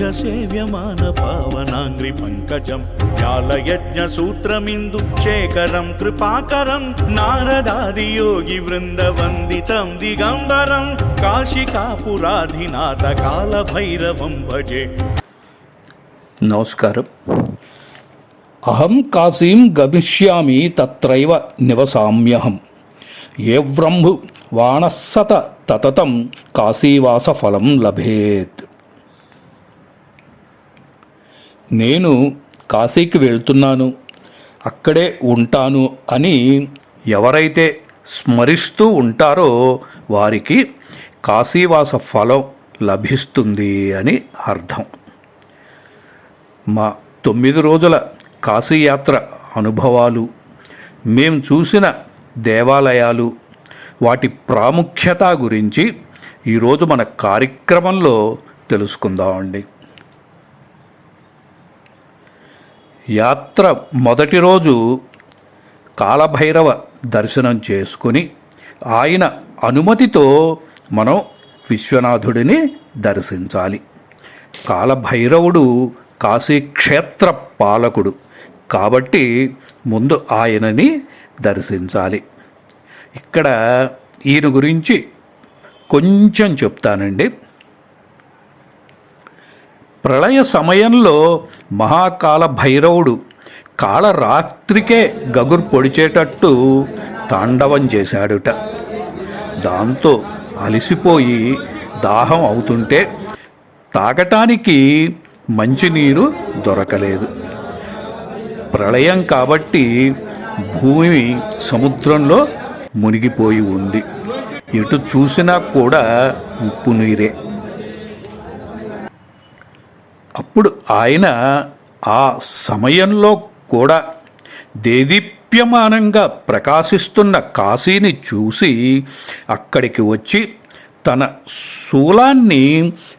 రాజసేవ్యమాన పావనాంగ్రి పంకజం వ్యాలయజ్ఞ సూత్రమిందు శేఖరం కృపాకరం నారదాది యోగి వృంద వందితం దిగంబరం కాశికాపురాధినాథ కాల భైరవం భజే. నమస్కారం. అహం కాశీం గమిష్యామి తత్రైవ నివసామ్యహం. ఏవ్రంభు వానస్సత తతతం కాశీవాస ఫలం లభేత్. నేను కాశీకి వెళ్తున్నాను అక్కడే ఉంటాను అని ఎవరైతే స్మరిస్తూ ఉంటారో వారికి కాశీవాస ఫలం లభిస్తుంది అని అర్థం. మా తొమ్మిది రోజుల కాశీయాత్ర అనుభవాలు మేము చూసిన దేవాలయాలు వాటి ప్రాముఖ్యత గురించి ఈరోజు మన కార్యక్రమంలో తెలుసుకుందామండి. యాత్ర మొదటి రోజు కాలభైరవ దర్శనం చేసుకుని ఆయన అనుమతితో మనం విశ్వనాథుడిని దర్శించాలి. కాలభైరవుడు కాశీక్షేత్ర పాలకుడు కాబట్టి ముందు ఆయనని దర్శించాలి. ఇక్కడ ఈయన గురించి కొంచెం చెప్తానండి. ప్రళయ సమయంలో మహాకాల భైరవుడు కాళరాత్రికే గగుర్ పొడిచేటట్టు తాండవం చేశాడుట. దాంతో అలసిపోయి దాహం అవుతుంటే తాగటానికి మంచినీరు దొరకలేదు. ప్రళయం కాబట్టి భూమి సముద్రంలో మునిగిపోయి ఉంది. ఎటు చూసినా కూడా ఉప్పు నీరే. అప్పుడు ఆయన ఆ సమయంలో కూడా దేదీప్యమానంగా ప్రకాశిస్తున్న కాశీని చూసి అక్కడికి వచ్చి తన శూలాన్ని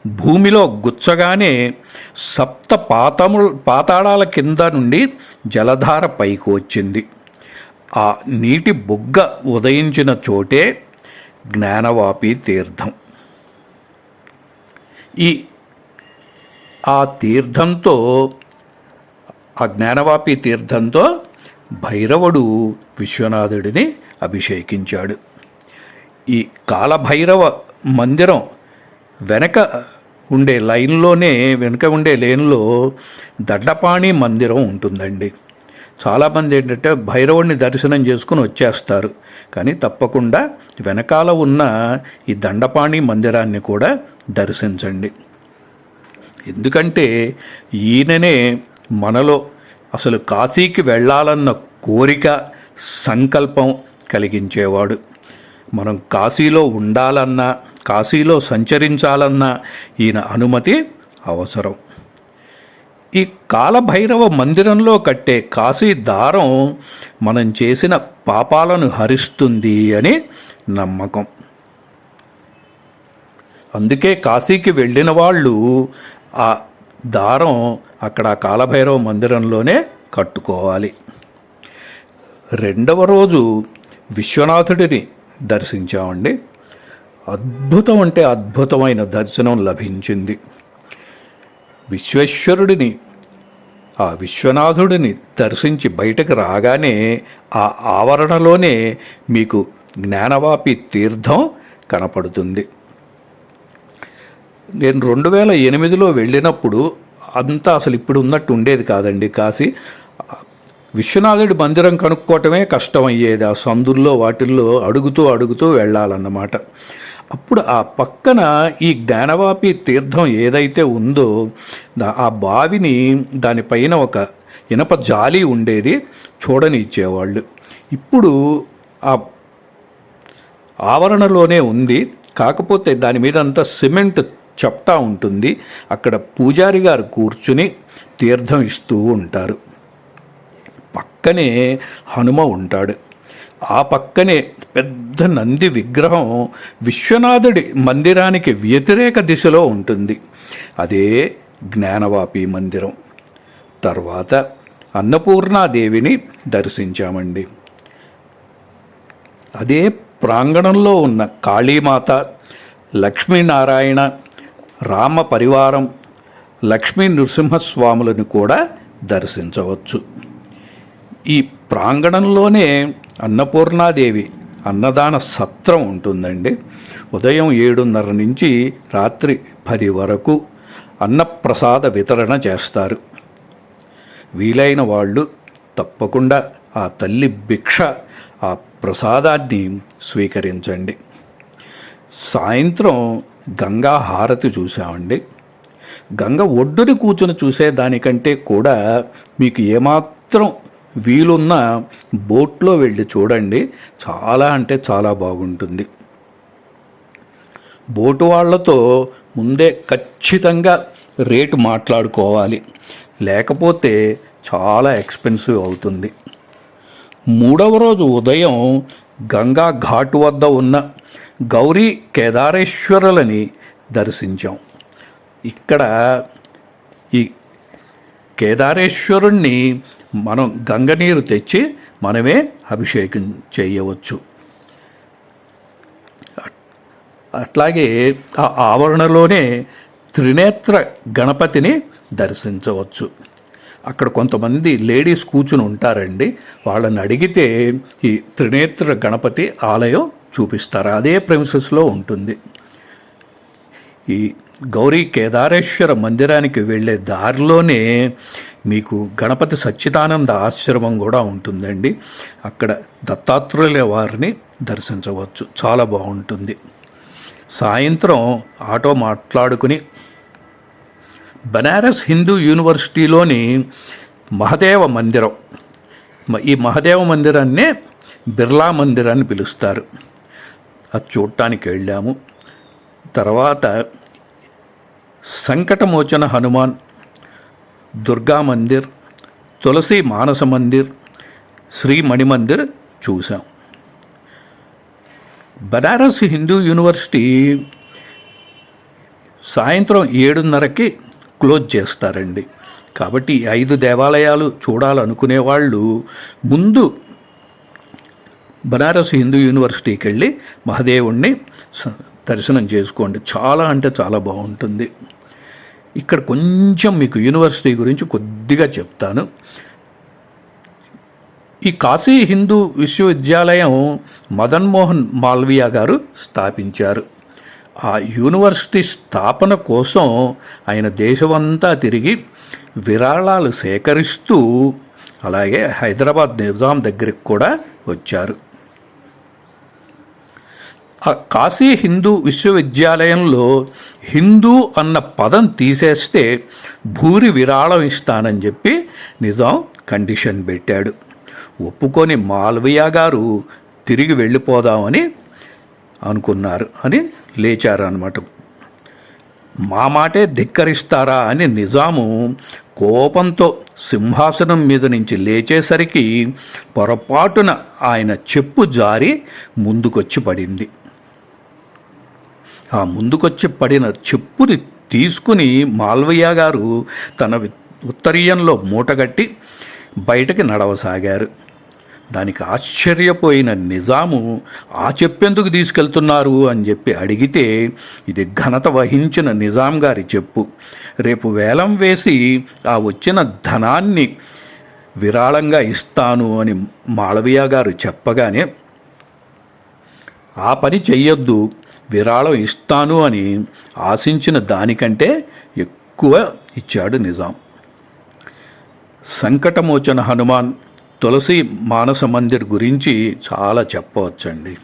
భూమిలో గుచ్చగానే సప్త పాతము పాతాళాల కింద నుండి జలధార పైకి వచ్చింది. ఆ నీటి బుగ్గ ఉదయించిన చోటే జ్ఞానవాపి తీర్థం. ఈ ఆ తీర్థంతో ఆ జ్ఞానవాపి తీర్థంతో భైరవుడు విశ్వనాథుడిని అభిషేకించాడు. ఈ కాలభైరవ మందిరం వెనక ఉండే లైన్లోనే వెనుక ఉండే లైన్లో దడ్డపాణి మందిరం ఉంటుందండి. చాలామంది ఏంటంటే భైరవుడిని దర్శనం చేసుకుని వచ్చేస్తారు. కానీ తప్పకుండా వెనకాల ఉన్న ఈ దండపాణి మందిరాన్ని కూడా దర్శించండి. ఎందుకంటే ఈయననే మనలో అసలు కాశీకి వెళ్ళాలన్న కోరిక సంకల్పం కలిగించేవాడు. మనం కాశీలో ఉండాలన్నా కాశీలో సంచరించాలన్నా ఈయన అనుమతి అవసరం. ఈ కాలభైరవ మందిరంలో కట్టే కాశీ దారం మనం చేసిన పాపాలను హరిస్తుంది అని నమ్మకం. అందుకే కాశీకి వెళ్ళిన వాళ్ళు ఆ దారం అక్కడ కాలభైరవ మందిరంలోనే కట్టుకోవాలి. రెండవ రోజు విశ్వనాథుడిని దర్శించామండి. అద్భుతం అంటే అద్భుతమైన దర్శనం లభించింది. విశ్వేశ్వరుడిని ఆ విశ్వనాథుడిని దర్శించి బయటకు రాగానే ఆ ఆవరణలోనే మీకు జ్ఞానవాపి తీర్థం కనపడుతుంది. నేను రెండు వేల ఎనిమిదిలో వెళ్ళినప్పుడు అంతా అసలు ఇప్పుడు ఉన్నట్టు ఉండేది కాదండి కాశీ. విశ్వనాథుడి మందిరం కనుక్కోవటమే కష్టం అయ్యేది ఆ సందుల్లో వాటిల్లో అడుగుతూ అడుగుతూ వెళ్ళాలన్నమాట. అప్పుడు ఆ పక్కన ఈ జ్ఞానవాపి తీర్థం ఏదైతే ఉందో ఆ బావిని దానిపైన ఒక ఇనప జాలి ఉండేది. చూడని ఇచ్చేవాళ్ళు. ఇప్పుడు ఆ ఆవరణలోనే ఉంది. కాకపోతే దాని మీద అంతా సిమెంట్ చెప్తా ఉంటుంది. అక్కడ పూజారి గారు కూర్చుని తీర్థం ఇస్తూ ఉంటారు. పక్కనే హనుమ ఉంటాడు. ఆ పక్కనే పెద్ద నంది విగ్రహం విశ్వనాథుడి మందిరానికి వ్యతిరేక దిశలో ఉంటుంది. అదే జ్ఞానవాపి మందిరం. తర్వాత అన్నపూర్ణాదేవిని దర్శించామండి. అదే ప్రాంగణంలో ఉన్న కాళీమాత లక్ష్మీనారాయణ రామ పరివారం లక్ష్మీ నృసింహస్వాములను కూడా దర్శించవచ్చు. ఈ ప్రాంగణంలోనే అన్నపూర్ణాదేవి అన్నదాన సత్రం ఉంటుందండి. ఉదయం ఏడున్నర నుంచి రాత్రి పది వరకు అన్నప్రసాద వితరణ చేస్తారు. వీలైన వాళ్ళు తప్పకుండా ఆ తల్లి భిక్ష ఆ ప్రసాదాన్ని స్వీకరించండి. సాయంత్రం గంగా హారతి చూసామండి గంగ ఒడ్డుని కూర్చొని చూసేదానికంటే కూడా మీకు ఏమాత్రం వీలున్న బోట్లో వెళ్ళి చూడండి. చాలా అంటే చాలా బాగుంటుంది. బోటు వాళ్ళతో ముందే ఖచ్చితంగా రేటు మాట్లాడుకోవాలి. లేకపోతే చాలా ఎక్స్పెన్సివ్ అవుతుంది. మూడవ రోజు ఉదయం గంగా ఘాటు వద్ద ఉన్న గౌరీ కేదారేశ్వరులని దర్శించాం. ఇక్కడ ఈ కేదారేశ్వరుణ్ణి మనం గంగనీరు తెచ్చి మనమే అభిషేకం చేయవచ్చు. అట్లాగే ఆ ఆవరణలోనే త్రినేత్ర గణపతిని దర్శించవచ్చు. అక్కడ కొంతమంది లేడీస్ కూర్చుని ఉంటారండి. వాళ్ళని అడిగితే ఈ త్రినేత్ర గణపతి ఆలయం చూపిస్తారు. అదే ప్రెమిసెస్లో ఉంటుంది. ఈ గౌరీ కేదారేశ్వర మందిరానికి వెళ్ళే దారిలోనే మీకు గణపతి సచ్చిదానంద ఆశ్రమం కూడా ఉంటుందండి. అక్కడ దత్తాత్రేయుల వారిని దర్శించవచ్చు. చాలా బాగుంటుంది. సాయంత్రం ఆటో మాట్లాడుకుని బనారస్ హిందూ యూనివర్సిటీలోని మహదేవ మందిరం. ఈ మహదేవ మందిరాన్నే బిర్లా మందిరాన్ని పిలుస్తారు. అది చూడటానికి వెళ్ళాము. తర్వాత సంకటమోచన హనుమాన్ దుర్గా మందిర్ తులసి మానస మందిర్ శ్రీ మణిమందిర్ చూసాం బనారస్ హిందూ యూనివర్సిటీ సాయంత్రం ఏడున్నరకి క్లోజ్ చేస్తారండి. కాబట్టి ఐదు దేవాలయాలు చూడాలనుకునే వాళ్ళు ముందు బనారస్ హిందూ యూనివర్సిటీకి వెళ్ళి మహదేవుణ్ణి దర్శనం చేసుకోండి. చాలా అంటే చాలా బాగుంటుంది. ఇక్కడ కొంచెం మీకు యూనివర్సిటీ గురించి కొద్దిగా చెప్తాను. ఈ కాశీ హిందూ విశ్వవిద్యాలయం మదన్ మోహన్ మాల్వియా గారు స్థాపించారు. ఆ యూనివర్సిటీ స్థాపన కోసం ఆయన దేశమంతా తిరిగి విరాళాలు సేకరిస్తూ అలాగే హైదరాబాద్ నిజాం దగ్గరికి కూడా వచ్చారు. ఆ కాశీ హిందూ విశ్వవిద్యాలయంలో హిందూ అన్న పదం తీసేస్తే భూరి విరాళం ఇస్తానని చెప్పి నిజాం కండిషన్ పెట్టాడు. ఒప్పుకొని మాల్వియా గారు తిరిగి వెళ్ళిపోదామని అనుకున్నారు అని లేచారనమాట మా మాటే ధిక్కరిస్తారా అని నిజాము కోపంతో సింహాసనం మీద నుంచి లేచేసరికి పొరపాటున ఆయన చెప్పు జారి ముందుకొచ్చి పడింది. ఆ ముందుకొచ్చి పడిన చెప్పుని తీసుకుని మాల్వయ్య గారు తన ఉత్తరీయంలో మూటగట్టి బయటకి నడవసాగారు. దానికి ఆశ్చర్యపోయిన నిజాము ఆ చెప్పెందుకు తీసుకెళ్తున్నారు? అని చెప్పి అడిగితే ఇది ఘనత వహించిన నిజాం గారి చెప్పు. రేపు వేలం వేసి ఆ వచ్చిన ధనాన్ని విరాళంగా ఇస్తాను అని మాళవీయ గారు చెప్పగానే ఆ పని చెయ్యొద్దు విరాళం ఇస్తాను అని ఆశించిన దానికంటే ఎక్కువ ఇచ్చాడు నిజాం. సంకటమోచన హనుమాన్ తులసి మానస మందిర్ గురించి చాలా చెప్పవచ్చండి.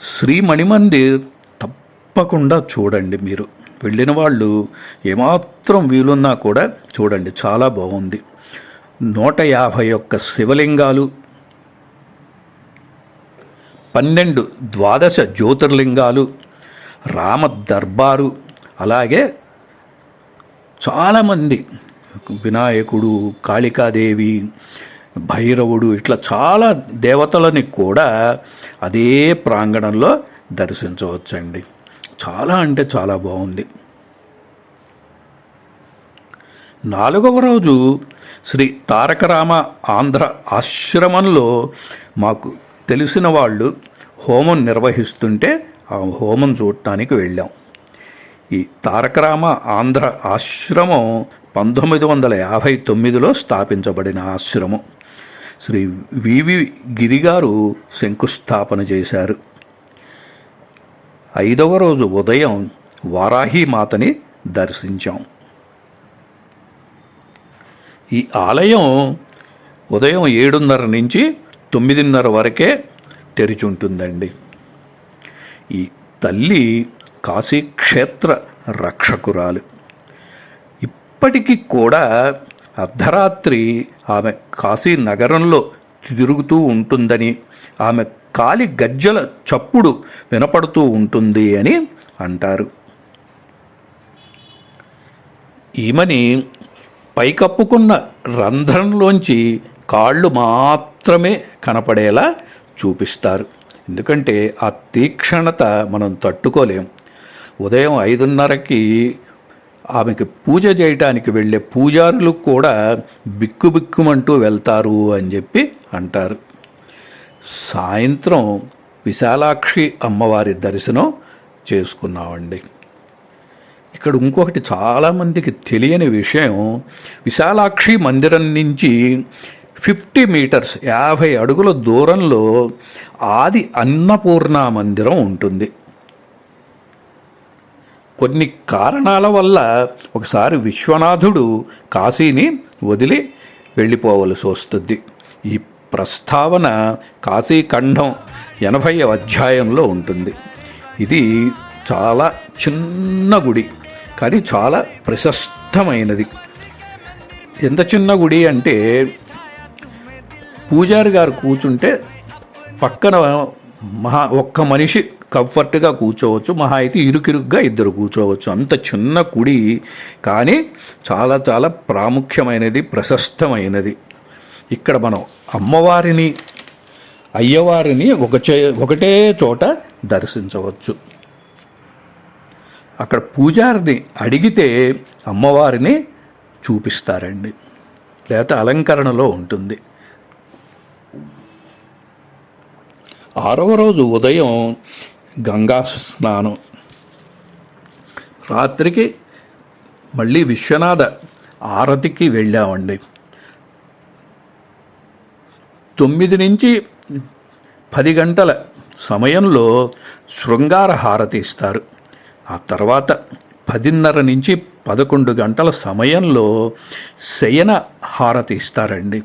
శ్రీ మణిమందిర్ తప్పకుండా చూడండి మీరు. వెళ్ళిన వాళ్ళు ఏమాత్రం వీలున్నా కూడా చూడండి. చాలా బాగుంది. నూట యాభై ఒక్క శివలింగాలు పన్నెండు ద్వాదశ జ్యోతిర్లింగాలు రామ దర్బారు అలాగే చాలామంది వినాయకుడు కాళికాదేవి భైరవుడు ఇట్లా చాలా దేవతలని కూడా అదే ప్రాంగణంలో దర్శించవచ్చండి. చాలా అంటే చాలా బాగుంది. నాలుగవ రోజు శ్రీ తారకరామ ఆంధ్ర ఆశ్రమంలో మాకు తెలిసిన వాళ్ళు హోమం నిర్వహిస్తుంటే ఆ హోమం చూడటానికి వెళ్ళాం. ఈ తారకరామ ఆంధ్ర ఆశ్రమం పంతొమ్మిది వందల యాభై తొమ్మిదిలో స్థాపించబడిన ఆశ్రమం. శ్రీ వివి గిరిగారు శంకుస్థాపన చేశారు. ఐదవ రోజు ఉదయం వారాహి మాతని దర్శించాం. ఈ ఆలయం ఉదయం ఏడున్నర నుంచి తొమ్మిదిన్నర వరకే తెరిచి ఉంటుందండి ఈ తల్లి కాశీక్షేత్ర రక్షకురాలు. ఇప్పటికీ కూడా అర్ధరాత్రి ఆమె కాశీ నగరంలో తిరుగుతూ ఉంటుందని ఆమె కాలి గజ్జల చప్పుడు వినపడుతూ ఉంటుంది అని అంటారు. ఈమెని పైకప్పుకున్న రంధ్రంలోంచి కాళ్ళు మాత్రమే కనపడేలా చూపిస్తారు. ఎందుకంటే ఆ తీక్షణత మనం తట్టుకోలేం. ఉదయం ఐదున్నరకి ఆమెకి పూజ చేయటానికి వెళ్ళే పూజారులు కూడా బిక్కుబిక్కుమంటూ వెళ్తారు అని చెప్పి అంటారు. సాయంత్రం విశాలాక్షి అమ్మవారి దర్శనం చేసుకున్నామండి. ఇక్కడ ఇంకొకటి చాలామందికి తెలియని విషయం విశాలాక్షి మందిరం నుంచి ఫిఫ్టీ మీటర్స్ యాభై అడుగుల దూరంలో ఆది అన్నపూర్ణ మందిరం ఉంటుంది. కొన్ని కారణాల వల్ల ఒకసారి విశ్వనాథుడు కాశీని వదిలి వెళ్ళిపోవలసి వస్తుంది. ఈ ప్రస్తావన కాశీఖండం ఎనభై అధ్యాయంలో ఉంటుంది. ఇది చాలా చిన్న గుడి కానీ చాలా ప్రశస్తమైనది. ఎంత చిన్న గుడి అంటే పూజారి గారు కూర్చుంటే పక్కన మహా ఒక్క మనిషి కంఫర్ట్గా కూర్చోవచ్చు. మహా అయితే ఇరుకిరుగ్గా ఇద్దరు కూర్చోవచ్చు. అంత చిన్న కుడి. కానీ చాలా చాలా ప్రాముఖ్యమైనది ప్రశస్తమైనది. ఇక్కడ మనం అమ్మవారిని అయ్యవారిని ఒక చే ఒకటే చోట దర్శించవచ్చు. అక్కడ పూజారిని అడిగితే అమ్మవారిని చూపిస్తారండి. లేకపోతే అలంకరణలో ఉంటుంది. ఆరవ రోజు ఉదయం గంగా స్నానం. రాత్రికి మళ్ళీ విశ్వనాథ ఆరతికి వెళ్ళామండి. తొమ్మిది నుంచి పది గంటల సమయంలో శృంగార హారతి ఇస్తారు. ఆ తర్వాత పదిన్నర నుంచి పదకొండు గంటల సమయంలో శయన హారతి ఇస్తారండి.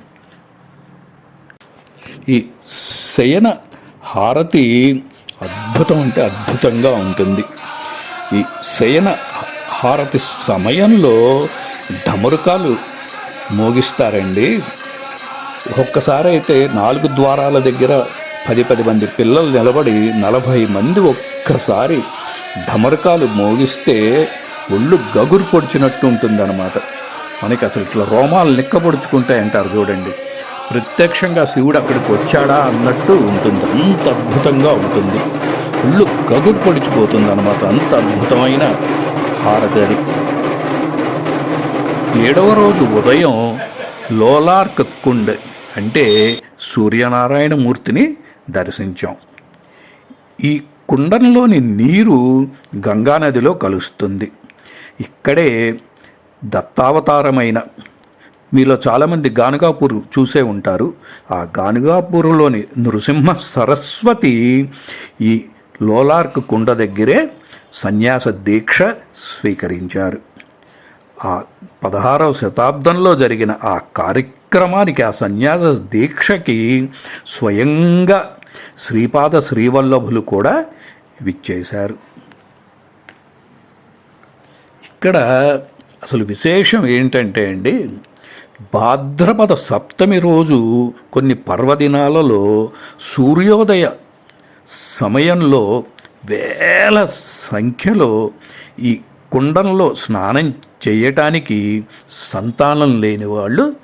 ఈ శయన హారతి అద్భుతం అంటే అద్భుతంగా ఉంటుంది. ఈ శయన హారతి సమయంలో ఢమరుకాలు మోగిస్తారండి. ఒక్కసారి అయితే నాలుగు ద్వారాల దగ్గర పది పది మంది పిల్లలు నిలబడి నలభై మంది ఒక్కసారి ఢమరకాలు మోగిస్తే ఒళ్ళు గగురు పొడిచినట్టు ఉంటుందన్నమాట. మనకి అసలు ఇట్లా రోమాలు నిక్కపొడుచుకుంటాయి అంటారు చూడండి. ప్రత్యక్షంగా శివుడు అక్కడికి వచ్చాడా అన్నట్టు ఉంటుంది. అంత అద్భుతంగా ఉంటుంది. ఒళ్ళు గగురు పొడిచిపోతుంది అనమాట అంత అద్భుతమైన హారతి అది. ఏడవ రోజు ఉదయం లోలార్ కక్కుండ్ అంటే సూర్యనారాయణ మూర్తిని దర్శించాం. ఈ కుండంలోని నీరు గంగానదిలో కలుస్తుంది. ఇక్కడే దత్తావతారమైన మీలో చాలామంది గానుగాపూర్ చూసే ఉంటారు. ఆ గానుగాపూర్లోని నృసింహ సరస్వతి ఈ లోలార్క్ కుండ దగ్గరే సన్యాస దీక్ష స్వీకరించారు. ఆ పదహారవ శతాబ్దంలో జరిగిన ఆ కార్యక్రమానికి ఆ సన్యాస దీక్షకి స్వయంగా శ్రీపాద శ్రీవల్లభులు కూడా విచ్చేశారు. ఇక్కడ అసలు విశేషం ఏంటంటే అండి భాద్రపద సప్తమి రోజు కొన్ని పర్వదినాలలో సూర్యోదయ సమయంలో వేల సంఖ్యలో ఈ కుండంలో స్నానం చేయటానికి సంతానం లేని వాళ్ళు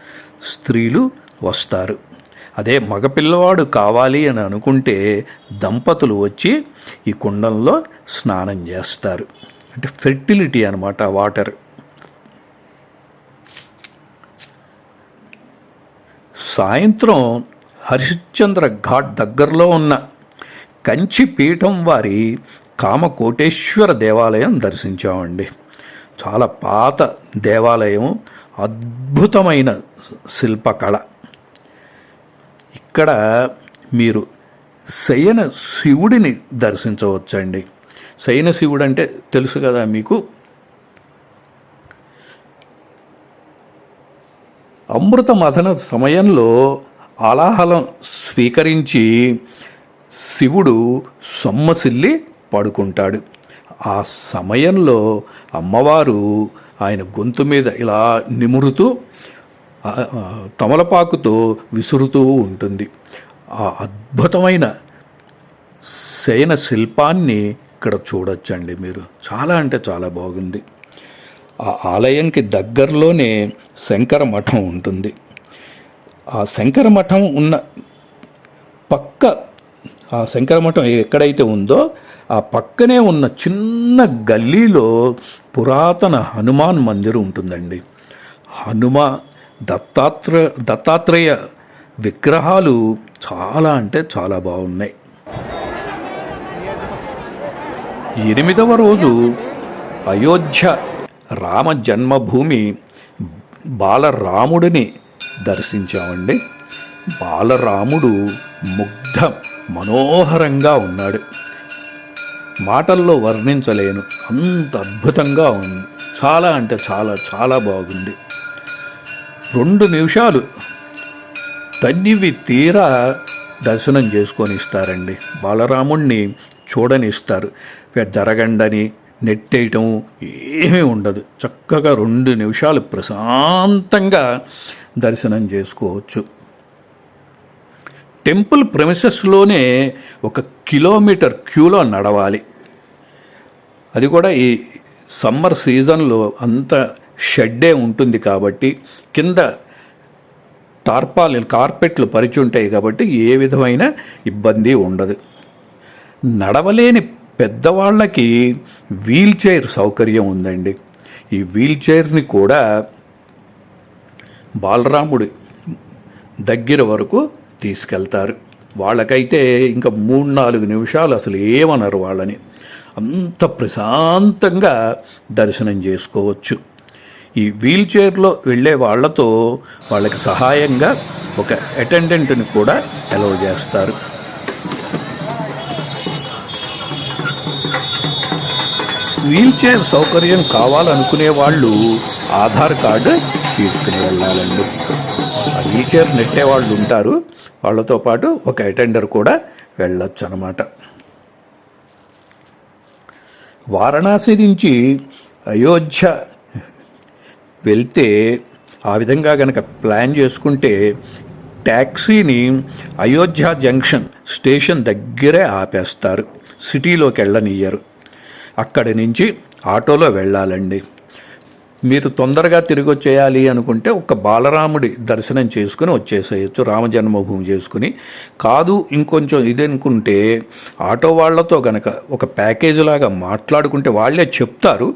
స్త్రీలు వస్తారు. అదే మగపిల్లవాడు కావాలి అని అనుకుంటే దంపతులు వచ్చి ఈ కుండంలో స్నానం చేస్తారు. అంటే ఫెర్టిలిటీ అనమాట వాటర్. సాయంత్రం హరిశ్చంద్ర ఘాట్ దగ్గరలో ఉన్న కంచి పీఠం వారి కామకోటేశ్వర దేవాలయం దర్శించామండి. చాలా పాత దేవాలయం అద్భుతమైన శిల్పకళ. ఇక్కడ మీరు శయన శివుడిని దర్శించవచ్చండి. శయన శివుడు అంటే తెలుసు కదా మీకు? అమృత మథన సమయంలో అలాహలం స్వీకరించి శివుడు సొమ్మసిల్లి పడుకుంటాడు. ఆ సమయంలో అమ్మవారు ఆయన గొంతు మీద ఇలా నిమురుతూ తమలపాకుతో విసురుతూ ఉంటుంది. ఆ అద్భుతమైన శయన శిల్పాన్ని ఇక్కడ చూడొచ్చండి మీరు. చాలా అంటే చాలా బాగుంది. ఆ ఆలయంకి దగ్గరలోనే శంకర మఠం ఉంటుంది. ఆ శంకర మఠం ఉన్న పక్క ఆ శంకర మఠం ఎక్కడైతే ఉందో ఆ పక్కనే ఉన్న చిన్న గల్లీలో పురాతన హనుమాన్ మందిరం ఉంటుందండి. హనుమ దత్తాత్ర దత్తాత్రేయ విగ్రహాలు చాలా అంటే చాలా బాగున్నాయి. ఎనిమిదవ రోజు అయోధ్య రామ జన్మభూమి బాలరాముడిని దర్శించామండి. బాలరాముడు ముగ్ధ మనోహరంగా ఉన్నాడు. మాటల్లో వర్ణించలేను. అంత అద్భుతంగా ఉంది. చాలా అంటే చాలా చాలా బాగుంది. రెండు నిమిషాలు తన్నివి తీరా దర్శనం చేసుకొని ఇస్తారండి. బాలరాముణ్ణి చూడనిస్తారు. జరగండని నెట్టేయటం ఏమీ ఉండదు. చక్కగా రెండు నిమిషాలు ప్రశాంతంగా దర్శనం చేసుకోవచ్చు. టెంపుల్ ప్రెమిసెస్లోనే ఒక కిలోమీటర్ క్యూలో నడవాలి. అది కూడా ఈ సమ్మర్ సీజన్లో అంత షెడ్డే ఉంటుంది కాబట్టి కింద టార్పాలి కార్పెట్లు పరిచి ఉంటాయి కాబట్టి ఏ విధమైన ఇబ్బంది ఉండదు. నడవలేని పెద్దవాళ్ళకి వీల్ చైర్ సౌకర్యం ఉందండి. ఈ వీల్ చైర్ని కూడా బాలరాముడి దగ్గర వరకు తీసుకెళ్తారు. వాళ్ళకైతే ఇంకా మూడు నాలుగు నిమిషాలు అసలు ఏమనరు వాళ్ళని. అంత ప్రశాంతంగా దర్శనం చేసుకోవచ్చు. ఈ వీల్ చైర్లో వెళ్ళే వాళ్ళతో వాళ్ళకి సహాయంగా ఒక అటెండెంట్ని కూడా అలౌ చేస్తారు. వీల్ చైర్ సౌకర్యం కావాలనుకునే వాళ్ళు ఆధార్ కార్డు తీసుకుని వెళ్ళాలండి. ఆ వీల్ చైర్ నెట్టే వాళ్ళు ఉంటారు. వాళ్ళతో పాటు ఒక అటెండర్ కూడా వెళ్ళొచ్చు అనమాట వారణాసి నుంచి అయోధ్య వెళ్తే ఆ విధంగా గనక ప్లాన్ చేసుకుంటే ట్యాక్సీని అయోధ్య జంక్షన్ స్టేషన్ దగ్గరే ఆపేస్తారు. సిటీలోకి వెళ్ళనియ్యరు. అక్కడి నుంచి ఆటోలో వెళ్ళాలండి. మీరు తొందరగా తిరిగి వచ్చేయాలి అనుకుంటే ఒక బాలరాముడి దర్శనం చేసుకుని వచ్చేసేయచ్చు రామ జన్మభూమి చేసుకుని. కాదు ఇంకొంచెం ఇది అనుకుంటే ఆటో వాళ్ళతో గనక ఒక ప్యాకేజ్ లాగా మాట్లాడుకుంటే వాళ్ళే చెప్తారు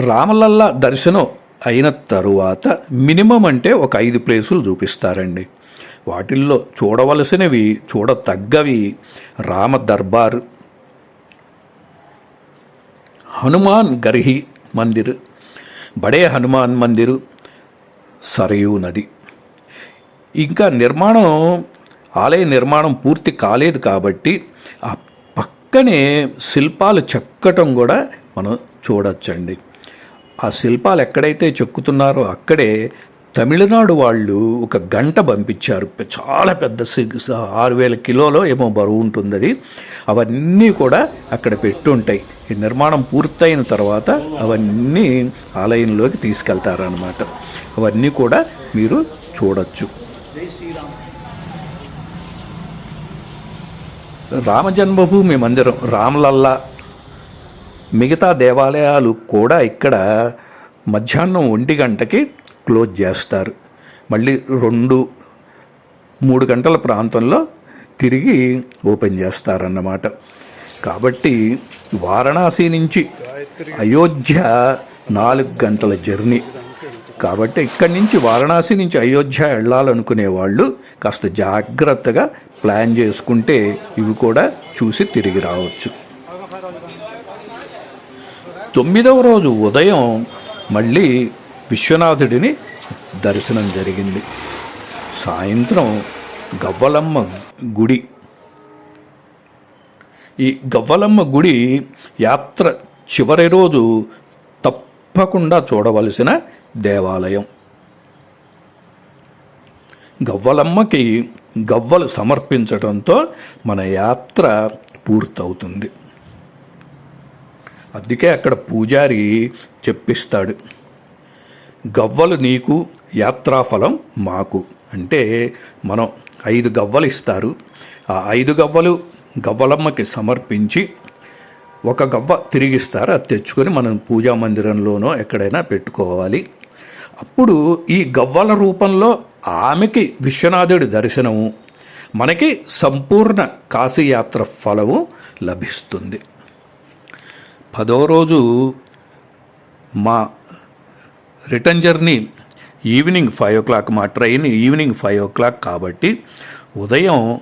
రామలల్లా దర్శనం అయిన తరువాత మినిమం అంటే ఒక ఐదు ప్లేసులు చూపిస్తారండి. వాటిల్లో చూడవలసినవి చూడతగ్గవి రామ దర్బార్ హనుమాన్ గర్హి మందిర్. బడే హనుమాన్ మందిర్ సరయూ నది. ఇంకా నిర్మాణం ఆలయ నిర్మాణం పూర్తి కాలేదు కాబట్టి ఆ పక్కనే శిల్పాలు చెక్కటం కూడా మనం చూడొచ్చండి. ఆ శిల్పాలు ఎక్కడైతే చెక్కుతున్నారో అక్కడే తమిళనాడు వాళ్ళు ఒక గంట పంపించారు. చాలా పెద్ద సి- ఆరు వేల కిలోలో ఏమో బరువు ఉంటుంది అది అవన్నీ కూడా అక్కడ పెట్టుంటాయి. ఈ నిర్మాణం పూర్తయిన తర్వాత అవన్నీ ఆలయంలోకి తీసుకెళ్తారనమాట అవన్నీ కూడా మీరు చూడొచ్చు. రామజన్మభూమి మందిరం రామలల్లా. మిగతా దేవాలయాలు కూడా ఇక్కడ మధ్యాహ్నం ఒంటి గంటకి క్లోజ్ చేస్తారు. మళ్ళీ రెండు మూడు గంటల ప్రాంతంలో తిరిగి ఓపెన్ చేస్తారన్నమాట. కాబట్టి వారణాసి నుంచి అయోధ్య నాలుగు గంటల జర్నీ. కాబట్టి ఇక్కడి నుంచి వారణాసి నుంచి అయోధ్య వెళ్ళాలనుకునే వాళ్ళు కాస్త జాగ్రత్తగా ప్లాన్ చేసుకుంటే ఇవి కూడా చూసి తిరిగి రావచ్చు. తొమ్మిదవ రోజు ఉదయం మళ్ళీ విశ్వనాథుడిని దర్శనం జరిగింది. సాయంత్రం గవ్వలమ్మ గుడి. ఈ గవ్వలమ్మ గుడి యాత్ర చివరి రోజు తప్పకుండా చూడవలసిన దేవాలయం. గవ్వలమ్మకి గవ్వలు సమర్పించడంతో మన యాత్ర పూర్తవుతుంది. అందుకే అక్కడ పూజారి చెప్పిస్తాడు. గవ్వలు నీకు యాత్రాఫలం మాకు. అంటే మనం ఐదు గవ్వలు ఇస్తారు. ఆ ఐదు గవ్వలు గవ్వలమ్మకి సమర్పించి ఒక గవ్వ తిరిగిస్తారు. అది తెచ్చుకొని మనం పూజా మందిరంలోనో ఎక్కడైనా పెట్టుకోవాలి. అప్పుడు ఈ గవ్వల రూపంలో ఆమెకి విశ్వనాథుడి దర్శనము మనకి సంపూర్ణ కాశీయాత్ర ఫలము లభిస్తుంది. పదో రోజు మా return journey evening five o'clock మా train evening five o'clock కాబట్టి ఉదయం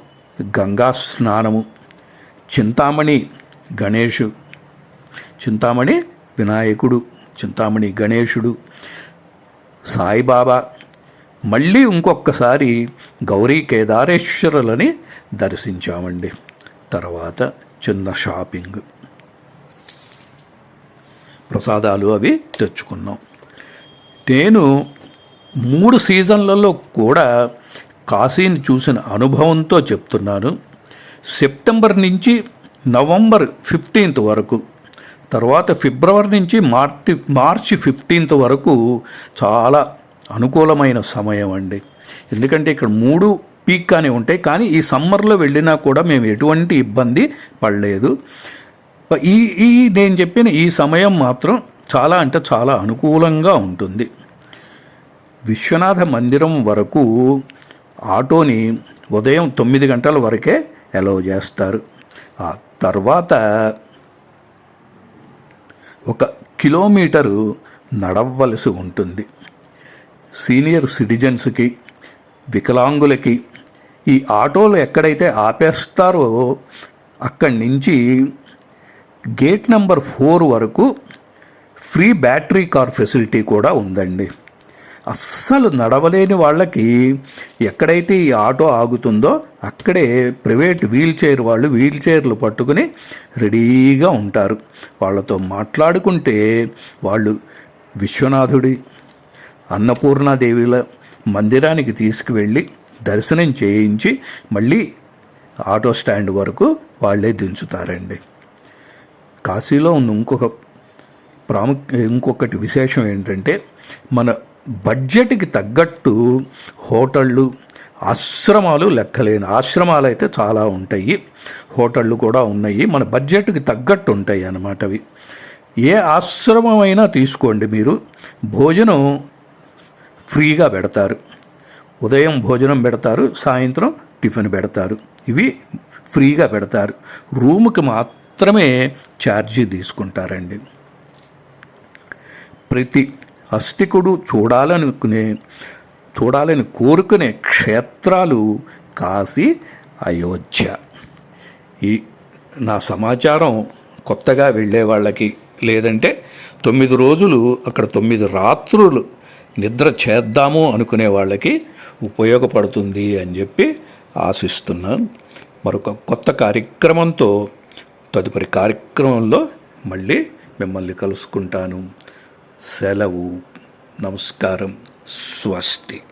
గంగా స్నానము చింతామణి గణేషు చింతామణి వినాయకుడు చింతామణి గణేషుడు సాయిబాబా మళ్ళీ ఇంకొకసారి గౌరీ కేదారేశ్వరులని దర్శించామండి. తర్వాత చిన్న షాపింగ్. ప్రసాదాలు అవి తెచ్చుకున్నాం. నేను మూడు సీజన్లలో కూడా కాశీని చూసిన అనుభవంతో చెప్తున్నాను. సెప్టెంబర్ నుంచి నవంబర్ ఫిఫ్టీన్త్ వరకు తర్వాత ఫిబ్రవరి నుంచి మార్చి మార్చి ఫిఫ్టీన్త్ వరకు చాలా అనుకూలమైన సమయం అండి. ఎందుకంటే ఇక్కడ మూడు పీక్ అని ఉంటాయి కానీ ఈ సమ్మర్లో వెళ్ళినా కూడా మేము ఎటువంటి ఇబ్బంది పడలేదు. ఈ ఈ నేను చెప్పిన ఈ సమయం మాత్రం చాలా అంటే చాలా అనుకూలంగా ఉంటుంది. విశ్వనాథ మందిరం వరకు ఆటోని ఉదయం తొమ్మిది గంటల వరకే అలౌ చేస్తారు. ఆ తర్వాత ఒక కిలోమీటరు నడవలసి ఉంటుంది. సీనియర్ సిటిజన్స్కి వికలాంగులకి ఈ ఆటోలు ఎక్కడైతే ఆపేస్తారో అక్కడి నుంచి గేట్ నెంబర్ ఫోర్ వరకు ఫ్రీ బ్యాటరీ కార్ ఫెసిలిటీ కూడా ఉందండి. అస్సలు నడవలేని వాళ్ళకి ఎక్కడైతే ఈ ఆటో ఆగుతుందో అక్కడే ప్రైవేట్ వీల్ చైర్ వాళ్ళు వీల్ చైర్లు పట్టుకుని రెడీగా ఉంటారు. వాళ్ళతో మాట్లాడుకుంటే వాళ్ళు విశ్వనాథుడి అన్నపూర్ణాదేవిల మందిరానికి తీసుకువెళ్ళి దర్శనం చేయించి మళ్ళీ ఆటో స్టాండ్ వరకు వాళ్ళే దించుతారండి. కాశీలో ఉన్న ఇంకొక ప్రాముఖ్య ఇంకొకటి విశేషం ఏంటంటే మన బడ్జెట్కి తగ్గట్టు హోటళ్ళు ఆశ్రమాలు లెక్కలేని ఆశ్రమాలు అయితే చాలా ఉంటాయి. హోటళ్ళు కూడా ఉన్నాయి. మన బడ్జెట్కి తగ్గట్టు ఉంటాయి అన్నమాట అవి. ఏ ఆశ్రమమైనా తీసుకోండి మీరు. భోజనం ఫ్రీగా పెడతారు. ఉదయం భోజనం పెడతారు సాయంత్రం టిఫిన్ పెడతారు. ఇవి ఫ్రీగా పెడతారు. రూముకి మాత్రమే ఛార్జీ తీసుకుంటారండి. ప్రతి అస్తికుడు చూడాలనుకునే చూడాలని కోరుకునే క్షేత్రాలు కాశీ అయోధ్య. ఈ నా సమాచారం కొత్తగా వెళ్ళే వాళ్ళకి లేదంటే తొమ్మిది రోజులు అక్కడ తొమ్మిది రాత్రులు నిద్ర చేద్దాము అనుకునే వాళ్ళకి ఉపయోగపడుతుంది అని చెప్పి ఆశిస్తున్నాను. మరొక కొత్త కార్యక్రమంతో తదుపరి కార్యక్రమంలో మళ్ళీ మిమ్మల్ని కలుసుకుంటాను. సెలవు. నమస్కారం. స్వస్తి.